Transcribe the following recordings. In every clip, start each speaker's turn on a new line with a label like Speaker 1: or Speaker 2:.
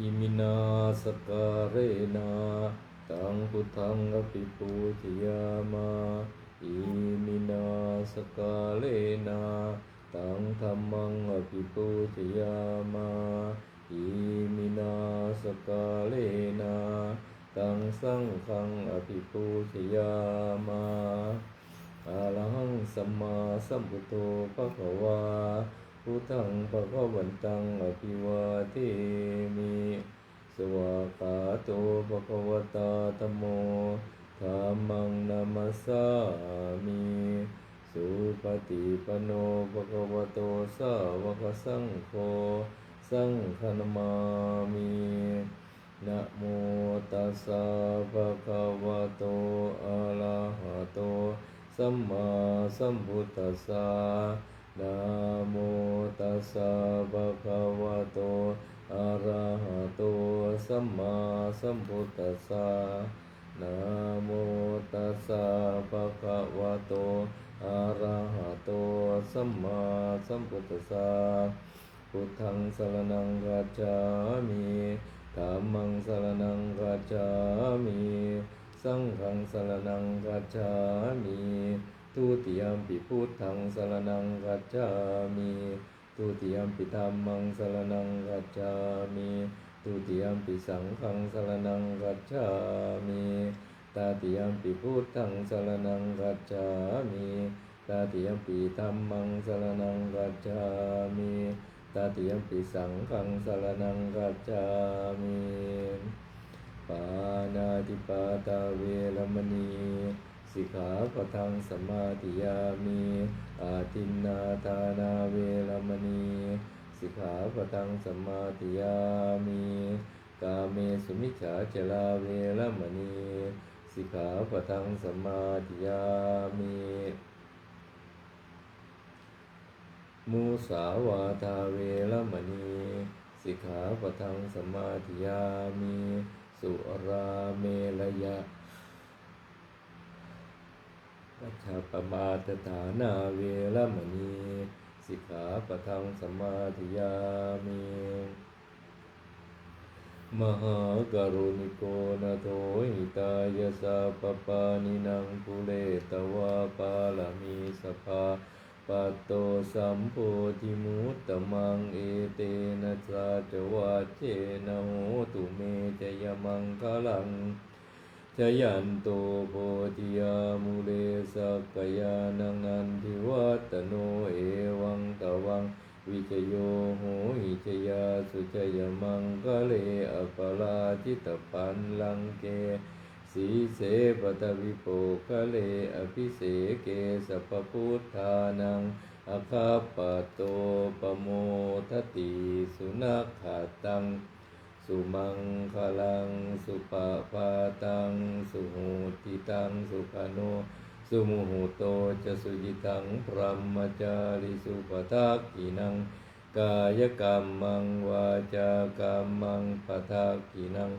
Speaker 1: อิมินาสการเรนะตังพุทธังอภิปูชยามาอิมินาสการเรนะตังธรรมังอภิปูชยามาอิมินาสการเรนะตังสังฆังอภิปูชยามาอะระหังสัมมาสัมพุทโธภะคะวา พุทธังภะควันตังอภิวาเทมิสวากาโตภะคะวตาธัมโมธัมมังนามัสสามิสุปฏิปโนภะคะวโตสาวกสังโฆสังฆนามามินะโมตัสสะภะคะวะโตอะระหะโตสัมมาสัมพุทธัสสะ นะโมตัสสะภะคะวะโตอะระหะโตสัมมาสัมพุทธัสสะนะโมตัสสะภะคะวะโตอะระหะโตสัมมาสัมพุทธัสสะพุทธังสรณังกัจฉามิธัมมังสรณังกัจฉามิ สังฆังสรณังกัจฉามิ ทุติยมปิพุทธังสรณังกัจจามิทุติยมปิธรรมังสรณังกัจจามิทุติยมปิสังฆังสรณังกัจจามิตาติยมปิพุทธังสรณังกัจจามิตาติยมปิธรรมังสรณังกัจจามิตาติยมปิสังฆังสรณังกัจจามิปานาติปาตาเวรมณี สิกขาปทังสมาธิยามิอาทินนาทานาเวรมณีสิกขาปทังสมาธิยามิกาเมสุมิจฉาจลาเวรมณีสิกขาปทังสมาธิยามิมุสาวาทาเวรมณีสิกขาปทังสมาธิยามิสุราเมรยะ จฉาปมาตฐานาเวรมณีสิกขาปทังสมาธิยามิมหากรุณิโกนาโทหิตายสาปปานินังปุเรตวาปาลามีสภาปัตโตสัมโพธิมุตตมังเอเตนะสาจวัเจนะโหตุเมจยมังคลัง ชยันโตโพธิยามุเลสักยานังนันทิวัตโนเอวังตวัง วิจโยโหหิจยาสุจยมังกะเลอปลาจิตปันลังเก สีเสปตวิโปคะเลอภิเสเกสัพพุทธานังอคาปโตปโมทติสุนัขขาตัง สุมังคลัง สุปะปาตัง สุหูติตัง สุขโน สุมุหุโตจะสุจิตังพรหมจาริสุปทักกินัง กายกรรมังวาจากรรมังปทักกินัง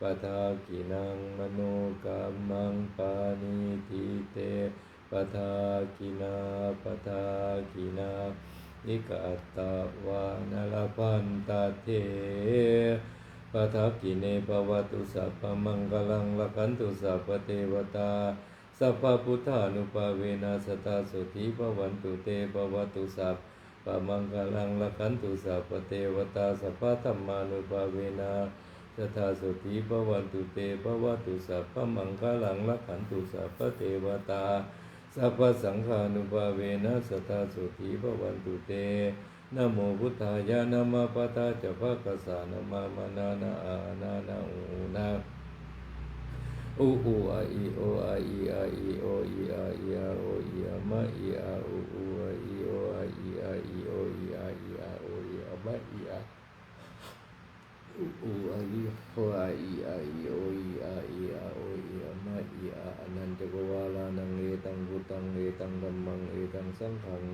Speaker 1: ปทักกินังมโนกรรมังปานิทิเตปทักกินาปทักกินานิกาตวานลพันตเท ปทักกิเนปวัตุสัพพมังกลังละคันตุสัพพเทวตาสัพพพุทธานุภาเวนะสตาสุธีปวันตุเตปวัตุสัพพมังกลังละคันตุสัพพเทวตาสัพพธรรมานุภาเวนะสตาสุธีปวันตุเตปวัตุสัพพมังกลังละคันตุสัพพเทวตาสัพพสังฆานุภาเวนะสตาสุธีพวันตุเต นโมพุทธายะนะมะปะทาจะภะกสานะมะมะนานะอานานะอูนะอูอูอาอีโออาอีอาอีโออีอาอีอาโออีอามะอีอาอูอูอาอีโออาอีอาอีโออีอาอีอาโออีอามะอีอาอูอูอาอีโออาอีอาอีโออีอาอีอาโออีอามาอีอาอนันตกวาลานังเอตังพุตังเอตังธัมมังเอตังสังฆัง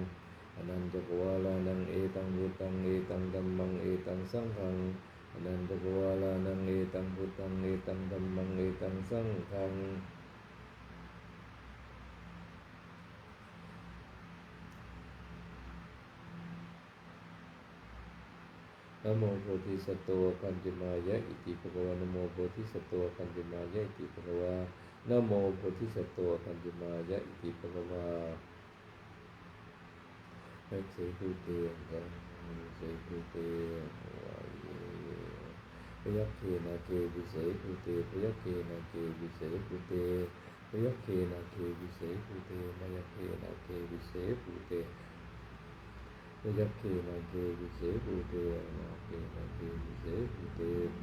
Speaker 1: อนันตกวาลานังเอตังพุตังเอตังธัมมังเอตังสังฆังอนันตกวาลานังเอตังพุตังเอตังธัมมังเอตังสังฆังนโมโพธิสัตว์ปัญจมายะอิติภะคะวะนโมโพธิสัตว์ปัญจมายะอิติภะคะวะนโมโพธิสัตว์ปัญจมายะอิติภะกวะ เยพยัคเขนะเกวิเสกุเตพยั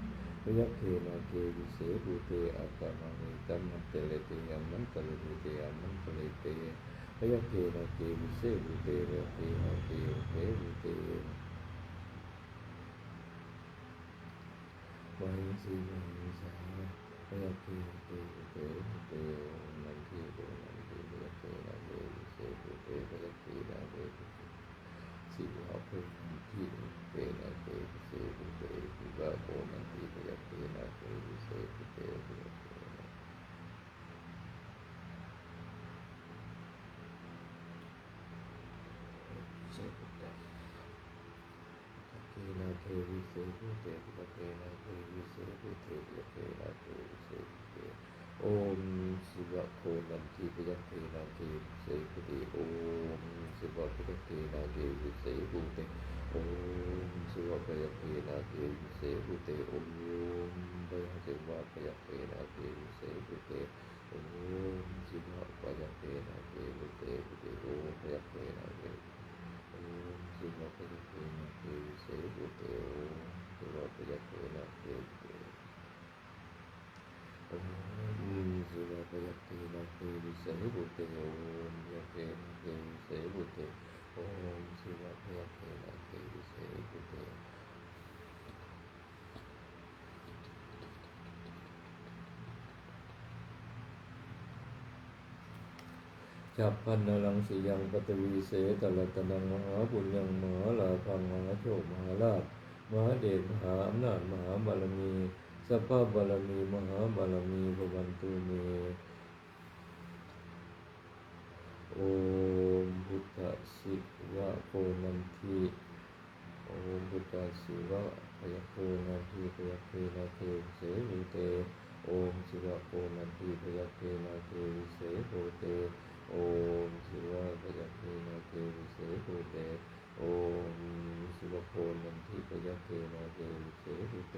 Speaker 1: ค เขนะเกวิเสกุเตพยัคเขนะเกวิเสกุเตมยัคเขนะเกวิเสกุเตพยัคเขนาเกวิเสภูเตนาเกนาเกวิเสภูเตพยัคเขนาเกวิเสภูเตอัตตมังเอตัมมัตเตเลเตยัมมันตะเลเตยัมมันตะเลเตพยัคเขนาเกวิเสภูเตเรเตนาเกวิเสภูเตวัยสีวัยสาพยัคเขนาเกวิเสภูเตนันทิโกนันทิพยัคเขนาเกวิเสภูเตพยัคเขนาเกวิเสสิวะพุทธิเตนะเตวิเศษเตวิวะโกนันติพยัคเตนะเตวิเศษเตวิวะโกนันเสกเตเกนะเทวิเศษเตวิเกนะเทวิเศษเตวิเกนะเทวิเศษเตโอมสิ วะโคนันติพยัคเตนะเทวิเศษเตโอมสิวะพยัคเตนะเทวิเศษเตโอมสิวะปยะเปนะเกวิเสหุเตโอมปยะสิวะปยะเปนะเกวิเสหุเตโอมสิวะปยะเปนะเกวิเสหุเตโอมปยะเปนะเกโอมสิวะปยะเปนะเกวิเสหุเตโอมสิวะปยะเปนะเกวิเสโอ มสิวะปยะเปนะเกวิเสหุเตโอมยะเปนะเกวิเสหุเตโอมสิวะพยาเทนะเทวิเสกุเตจับพันนลังสียังปตวีเสตละตนังมหาบุญยังมหาลาภังมหาโชคมหาลาภมหาเดชมหาอำนาจมหาบารมี สัพพบารมีมหาบารมีพวันตุเมโอมพุทธสิวะโพนันทิโอมพุทธสิวะพยโพนันทิพยเพนาเทเสวิเตโอมสิวะโพนันทิพยเพนาเทวิเสโพเตโอมสิวะพยเพนาเทวิเสโพเตโอมสิวะโพนันทิพยเพนาเทวิเสโพเต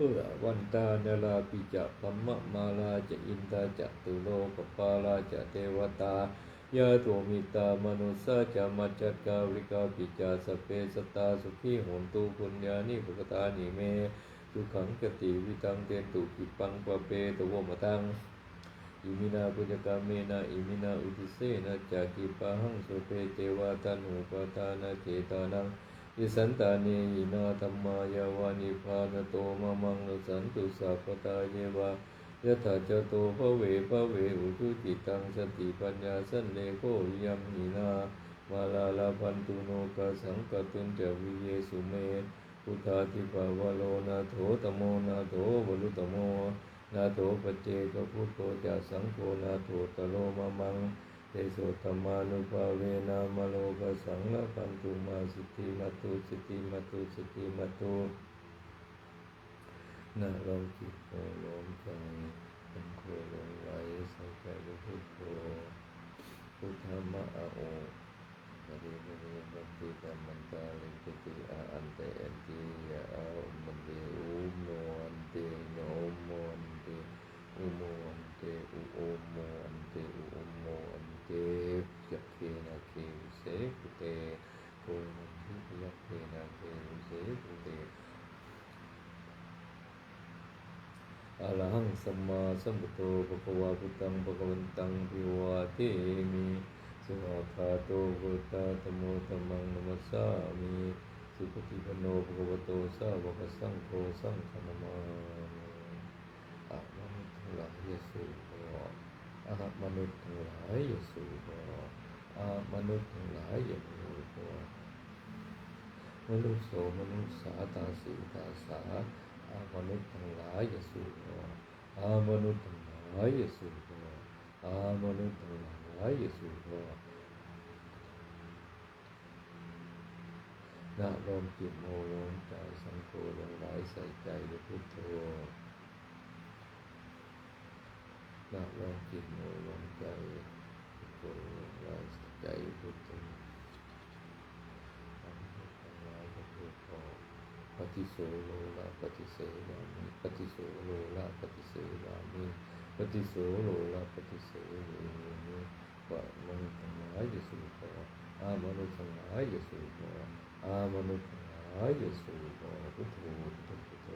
Speaker 1: พยโพนาเทวิเสโพเตอิมินาบุญญกรรมมินาอุปัชฌยาคุณุตตราจาริยุปการาจามาตาปิตาจยาตกาปิยามะมังสุริโยจติมาลาชาเพื่อวันตาเนลาปิจะพัมมะมาลาจะอินตาจะตุโลกปาลาจะเทวตายาโตมิตามนุสสาจะมัจจกาวิกาปิจาสเพสตาสุขีโหนตุปุญญานิภกตานิเมสุขังกติวิตังเตตุปิปังปะเปตวมตังอิมินาปุญกาเมนะอิมินาอุติเสนะจากิปะหังสุเปเตวาตันหุปทานาเจตานัง ยิสันตาเนยินาธรรมายาวานิพานโตมมังลสันตุสัพพตาเยวายะถาจโตภเวภเวอุทุจิตังสติปัญญาสันเลโกยัมหินามาลาลาพันตุโนกะสังกตุนเจวิเยสุเมพุทธาทิปาวโลนาโถตโมนาโถวลุตโมนาโถปเจกพุทโธจะสังโฆนาโถตโลมมัง เตโสตมานุภาเวนามโลกสังละปันตุมาสิติมาตุสิติมาตุสิติมาตุนะลมจิตโลมใจเป็นโคลงไหลสังใจรู้พุทโธพุทธมะอาโอปฏิปฏิปฏิกรรมันตาลิปติอาอันเตอันติยาอาอุมันเตอุโมนเตโนโมนเตอุโมนเตอุโอมโมนเตอุโอมโมอัะรหังสัมมาสัมพุทโธภะคะวะพุทธังภะคะวันตังภิวาเทมิสวากขาโตพุทธะธมโมธัมมังนัมสสามิสุปฏิปโนภะคะวะโตสาวกสังโฆสังฆนามาอะมนุษย์ทั้งหลายอย่าสูบบ่อะ มนุษย์ทั้งหลายอย่าสูบบ่อะมนุษย์ทั้งหลายอย่าสูบบ่มนุษย์โสมนุษย์สาตาสีตาสาอามนุษย์ทั้งหลายอย่าสูบบ่อามนุษย์ทั้งหลายอย่าสูบบ่อามนุษย์ทั้งหลายอย่าสูบบ่นะลมจิตโมลมใจสังโฆลงไหลใส่ใจด้วยพุทโธ นะลมจิตโมลมใจพุทโธลงไหลใส่ใจด้วยพุทโธทำให้ทั้งหลายก็พุทโธปฏิโสโลละปฏิเสวามิปฏิโสโลละปฏิเสวามิปฏิโสโลละปฏิเสวามิว่ามนุษย์ทั้งหลายอย่าสูบบ่อามนุษย์ทั้งหลายอย่าสูบบ่อามนุษย์ทั้งหลายอย่าสูบพุทโธพุทโธพุทโธ